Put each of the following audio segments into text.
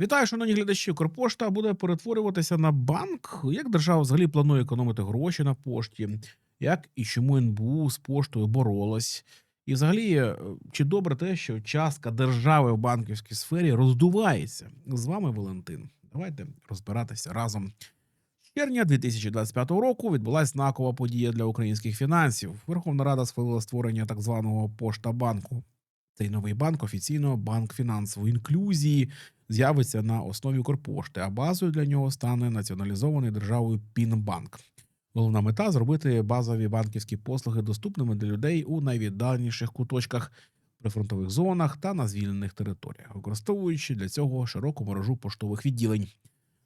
Вітаю, шановні глядачі. Укрпошта буде перетворюватися на банк. Як держава взагалі планує економити гроші на пошті? Як і чому НБУ з поштою боролась? І взагалі, е, чи добре те, що частка держави в банківській сфері роздувається? З вами Валентин. Давайте розбиратися разом. З червня 2025 року відбулася знакова подія для українських фінансів. Верховна Рада схвалила створення так званого пошта банку. Цей новий банк офіційно банк фінансової інклюзії з'явиться на основі Корпошти, а базою для нього стане націоналізований державою Пінбанк. Головна мета зробити базові банківські послуги доступними для людей у найвіддаленіших куточках, прифронтових зонах та на звільнених територіях, використовуючи для цього широку мережу поштових відділень.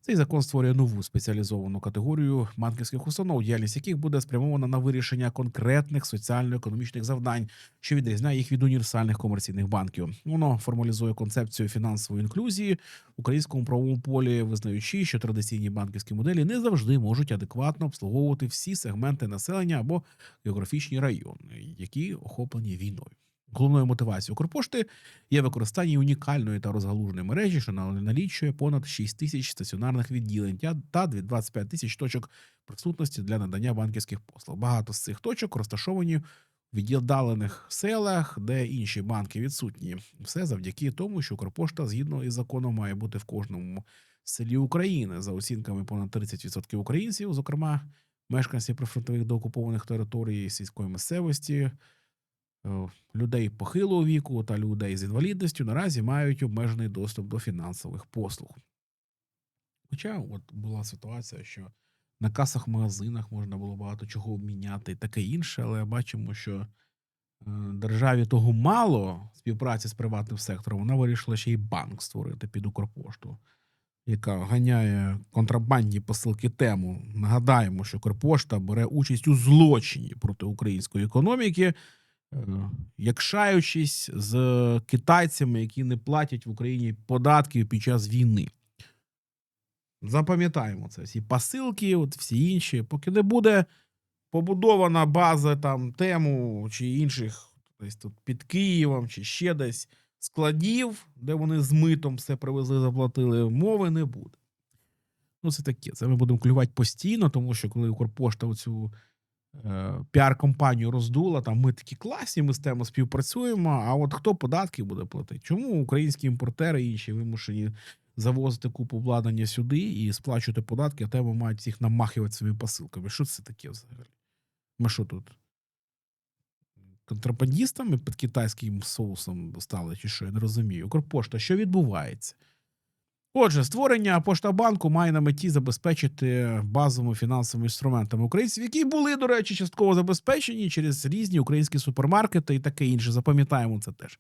Цей закон створює нову спеціалізовану категорію банківських установ, діяльність яких буде спрямована на вирішення конкретних соціально-економічних завдань, що відрізняє їх від універсальних комерційних банків. Воно формалізує концепцію фінансової інклюзії в українському правовому полі, визнаючи, що традиційні банківські моделі не завжди можуть адекватно обслуговувати всі сегменти населення або географічні райони, які охоплені війною. Головною мотивацією Укрпошти є використання унікальної та розгалуженої мережі, що налічує понад 6 тисяч стаціонарних відділень та 25 тисяч точок присутності для надання банківських послуг. Багато з цих точок розташовані в віддалених селах, де інші банки відсутні. Все завдяки тому, що Укрпошта, згідно із законом, має бути в кожному селі України. За оцінками понад 30% українців, зокрема мешканців прифронтових доокупованих територій сільської місцевості. Е, Людей похилого віку та людей з інвалідністю наразі мають обмежений доступ до фінансових послуг. Хоча от була ситуація, що на касах магазинах можна було багато чого обміняти і таке інше, але бачимо, що е, державі того мало співпраці з приватним сектором, вона вирішила ще й банк створити під Укрпошту, яка ганяє контрабандні посилки тему. Нагадаємо, що Укрпошта бере участь у злочині проти української економіки, якшаючись з китайцями, які не платять в Україні податків під час війни. Запам'ятаємо це. Всі посилки, от всі інші. Поки не буде побудована база там тему чи інших десь тут під Києвом, чи ще десь складів, де вони з митом все привезли, заплатили, мови не буде. Ну, це таке. Це ми будемо клювати постійно, тому що коли Укрпошта оцю піар-компанію роздула, там ми такі класні, ми з теми співпрацюємо. А от хто податки буде платити? Чому українські імпортери і інші вимушені завозити купу обладнання сюди і сплачувати податки, а тему мають всіх намахувати своїми посилками? Що це таке взагалі? Ми що тут? Контрабандістами під китайським соусом стали, чи що? Я не розумію. Укрпошта, що відбувається? Отже, створення Поштабанку має на меті забезпечити базовими фінансовими інструментами українців, які були, до речі, частково забезпечені через різні українські супермаркети і таке інше. Запам'ятаємо це теж.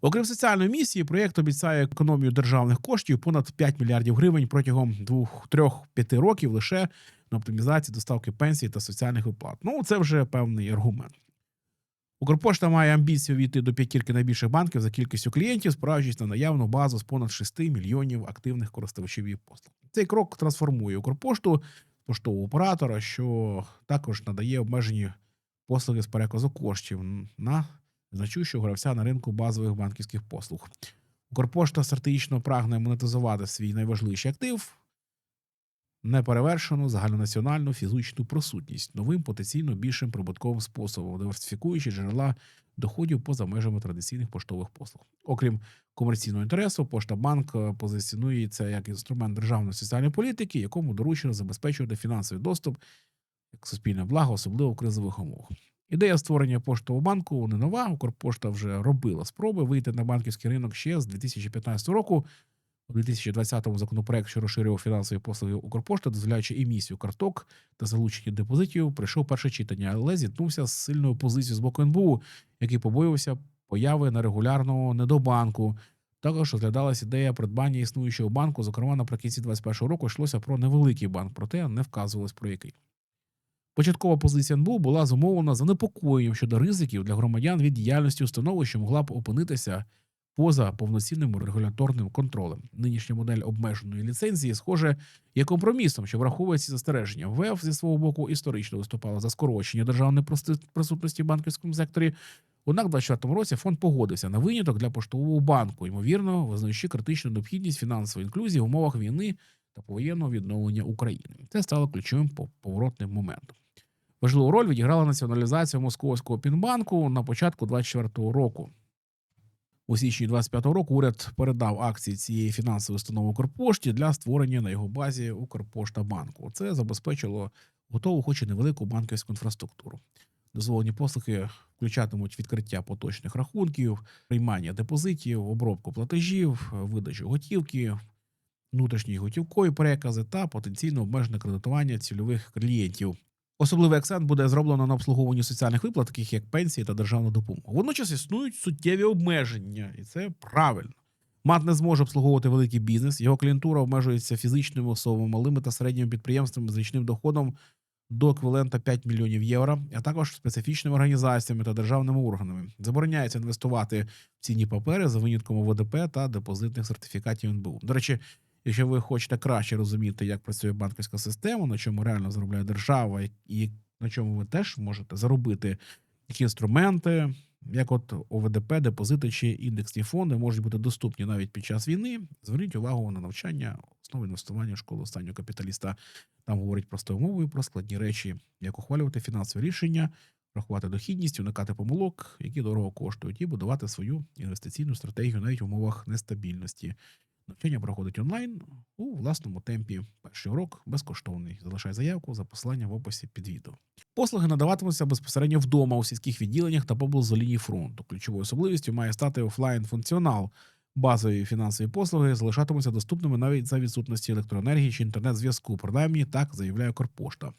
Окрім соціальної місії, проєкт обіцяє економію державних коштів понад 5 мільярдів гривень протягом 2-3-5 років лише на оптимізації доставки пенсій та соціальних виплат. Ну, це вже певний аргумент. Укрпошта має амбіцію війти до п'ятірки найбільших банків за кількістю клієнтів, спираючись на наявну базу з понад 6 мільйонів активних користувачів її послуг. Цей крок трансформує Укрпошту поштового оператора, що також надає обмежені послуги з переказу коштів на значущого гравця на ринку базових банківських послуг. Укрпошта стратегічно прагне монетизувати свій найважливіший актив неперевершену загальнонаціональну фізичну присутність новим потенційно більшим прибутковим способом, диверсифікуючи джерела доходів поза межами традиційних поштових послуг. Окрім комерційного інтересу, Поштабанк е, позиціонується як інструмент державної соціальної політики, якому доручено забезпечувати фінансовий доступ як суспільне благо, особливо в кризових умовах. Ідея створення поштового банку не нова. Укрпошта вже робила спроби вийти на банківський ринок ще з 2015 року. У 2020-му законопроект, що розширював фінансові послуги Укрпошти, дозволяючи емісію карток та залучення депозитів, прийшов перше читання, але зіткнувся з сильною позицією з боку НБУ, який побоювався появи нерегулярного недобанку. Також розглядалась ідея придбання існуючого банку. Зокрема, наприкінці 2021 року йшлося про невеликий банк, проте не вказувалось про який. Початкова позиція НБУ була зумовлена занепокоєнням щодо ризиків для громадян від діяльності установи, що могла б опинитися поза повноцінним регуляторним контролем. Нинішня модель обмеженої ліцензії, схоже, є компромісом, що враховує ці застереження. ВЕФ зі свого боку історично виступала за скорочення державної присутності в банківському секторі. Однак, у 2024 році фонд погодився на виняток для поштового банку, ймовірно, визнаючи критичну необхідність фінансової інклюзії в умовах війни та повоєнного відновлення України. Це стало ключовим по- поворотним моментом. Важливу роль відіграла націоналізація московського пінбанку на початку 2024 року. У січні 25 року уряд передав акції цієї фінансової установи Укрпошті для створення на його базі Укрпошта банку. Це забезпечило готову, хоч і невелику банківську інфраструктуру. Дозволені послуги включатимуть відкриття поточних рахунків, приймання депозитів, обробку платежів, видачу готівки, внутрішні готівкові перекази та потенційно обмежене кредитування цільових клієнтів. Особливий акцент буде зроблено на обслуговуванні соціальних виплат, таких як пенсії та державна допомога. Водночас існують суттєві обмеження, і це правильно. МАТ не зможе обслуговувати великий бізнес. Його клієнтура обмежується фізичними особами, малими та середніми підприємствами з річним доходом до еквівалента 5 мільйонів євро, а також специфічними організаціями та державними органами. Забороняється інвестувати в цінні папери за винятком ОВДП та депозитних сертифікатів НБУ. До речі, якщо ви хочете краще розуміти, як працює банківська система, на чому реально заробляє держава, і на чому ви теж можете заробити які інструменти, як от ОВДП, депозити чи індексні фонди можуть бути доступні навіть під час війни. Зверніть увагу на навчання основи інвестування в школу останнього капіталіста. Там говорять простою мовою про складні речі, як ухвалювати фінансові рішення, рахувати дохідність, уникати помилок, які дорого коштують, і будувати свою інвестиційну стратегію навіть в умовах нестабільності. Навчання проходить онлайн у власному темпі. Перший урок безкоштовний. Залишай заявку за посиланням в описі під відео. Послуги надаватимуться безпосередньо вдома у сільських відділеннях та поблизу лінії фронту. Ключовою особливістю має стати офлайн функціонал. Базові фінансові послуги залишатимуться доступними навіть за відсутності електроенергії чи інтернет-зв'язку. Принаймні так заявляє Корпошта.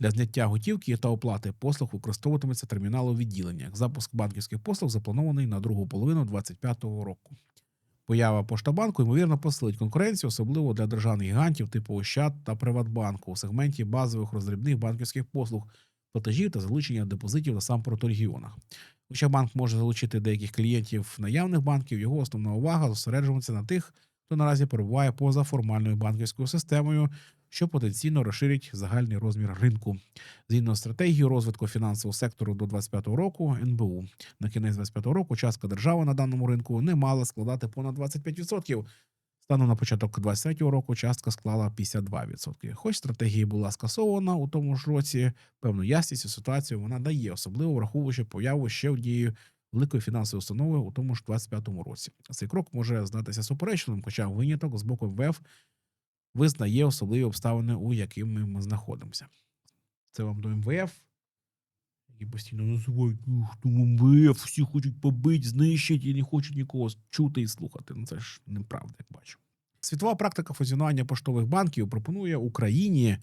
Для зняття готівки та оплати послуг використовуватиметься термінал у відділеннях. Запуск банківських послуг запланований на другу половину 2025 року. Поява Поштабанку, ймовірно, посилить конкуренцію, особливо для державних гігантів типу Ощад та Приватбанку у сегменті базових роздрібних банківських послуг, платежів та залучення депозитів насамперед у регіонах. Хоча банк може залучити деяких клієнтів наявних банків, його основна увага зосереджуватися на тих, хто наразі перебуває поза формальною банківською системою, що потенційно розширить загальний розмір ринку. Згідно з стратегією розвитку фінансового сектору до 2025 року НБУ на кінець 2025 року частка держави на даному ринку не мала складати понад 25%. Станом на початок 2023 року частка склала 52%. Хоч стратегія була скасована у тому ж році, певну ясність у ситуацію вона дає, особливо враховуючи появу ще однієї великої фінансової установи у тому ж 2025 році. Цей крок може здатися суперечним, хоча виняток з боку МВФ визнає особливі обставини, у яких ми знаходимося. Це вам до МВФ, які постійно називають «Ух, там МВФ, всі хочуть побити, знищити і не хочуть нікого чути і слухати. Ну це ж неправда, як бачу. Світова практика фузіонування поштових банків пропонує Україні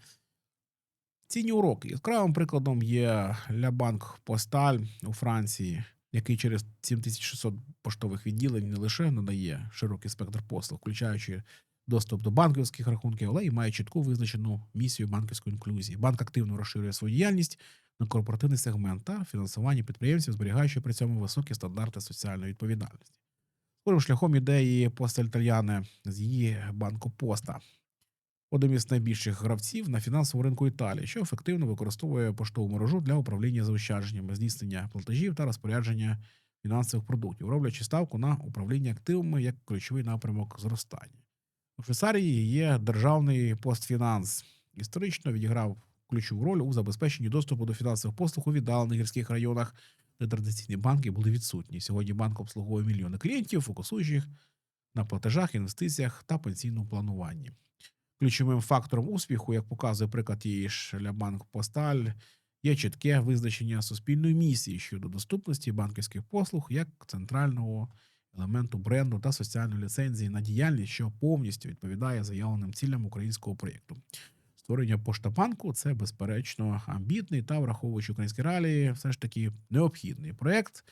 цінні уроки. Яскравим прикладом є Лябанк Посталь у Франції, який через 7600 поштових відділень не лише надає широкий спектр послуг, включаючи доступ до банківських рахунків, але й має чітку визначену місію банківської інклюзії. Банк активно розширює свою діяльність на корпоративний сегмент та фінансування підприємців, зберігаючи при цьому високі стандарти соціальної відповідальності. Схожим шляхом ідеї Італьяне з її банку Поста, одним із найбільших гравців на фінансовому ринку Італії, що ефективно використовує поштову мережу для управління заощадженнями, здійснення платежів та розпорядження фінансових продуктів, роблячи ставку на управління активами як ключовий напрямок зростання. У Швейцарії є державний постфінанс. Історично відіграв ключову роль у забезпеченні доступу до фінансових послуг у віддалених гірських районах, де традиційні банки були відсутні. Сьогодні банк обслуговує мільйони клієнтів, фокусуючих на платежах, інвестиціях та пенсійному плануванні. Ключовим фактором успіху, як показує приклад тієї ж Лябанк Посталь, є чітке визначення суспільної місії щодо доступності банківських послуг як центрального елементу бренду та соціальної ліцензії на діяльність, що повністю відповідає заявленим цілям українського проєкту. Створення поштабанку це безперечно амбітний та, враховуючи українські реалії, все ж таки необхідний проєкт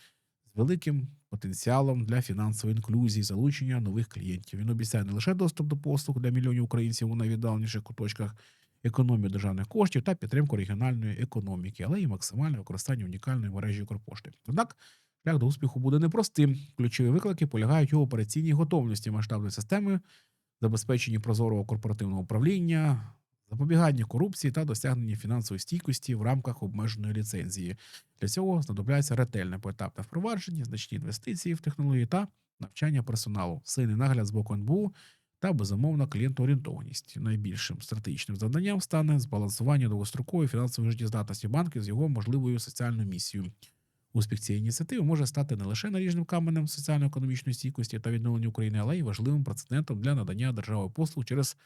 з великим потенціалом для фінансової інклюзії, залучення нових клієнтів. Він обіцяє не лише доступ до послуг для мільйонів українців у найвіддаленіших куточках, економію державних коштів та підтримку регіональної економіки, але й максимальне використання унікальної мережі Укрпошти. Однак шлях до успіху буде непростим. Ключові виклики полягають у операційній готовності масштабної системи, забезпеченні прозорого корпоративного управління, запобігання корупції та досягнення фінансової стійкості в рамках обмеженої ліцензії. Для цього знадобляється ретельне поетапне впровадження, значні інвестиції в технології та навчання персоналу, сильний нагляд з боку НБУ та безумовно клієнтоорієнтованість. Найбільшим стратегічним завданням стане збалансування довгострокової фінансової життєздатності банків з його можливою соціальною місією. Успіх цієї ініціативи може стати не лише наріжним каменем соціально-економічної стійкості та відновлення України, але й важливим прецедентом для надання держави послуг через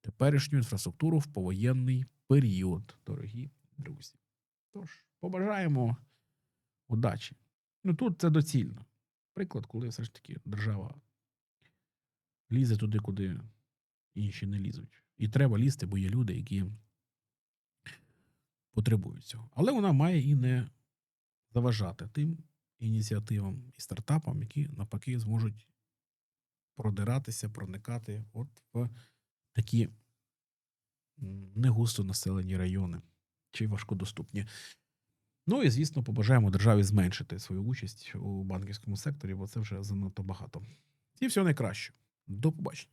теперішню інфраструктуру в повоєнний період, дорогі друзі. Тож, побажаємо удачі. Ну тут це доцільно. Приклад, коли все ж таки держава лізе туди, куди інші не лізуть. І треба лізти, бо є люди, які потребують цього. Але вона має і не заважати тим ініціативам і стартапам, які навпаки зможуть продиратися, проникати от в такі негусто населені райони чи важкодоступні. Ну і звісно, побажаємо державі зменшити свою участь у банківському секторі, бо це вже занадто багато. І всього найкраще. До побачення.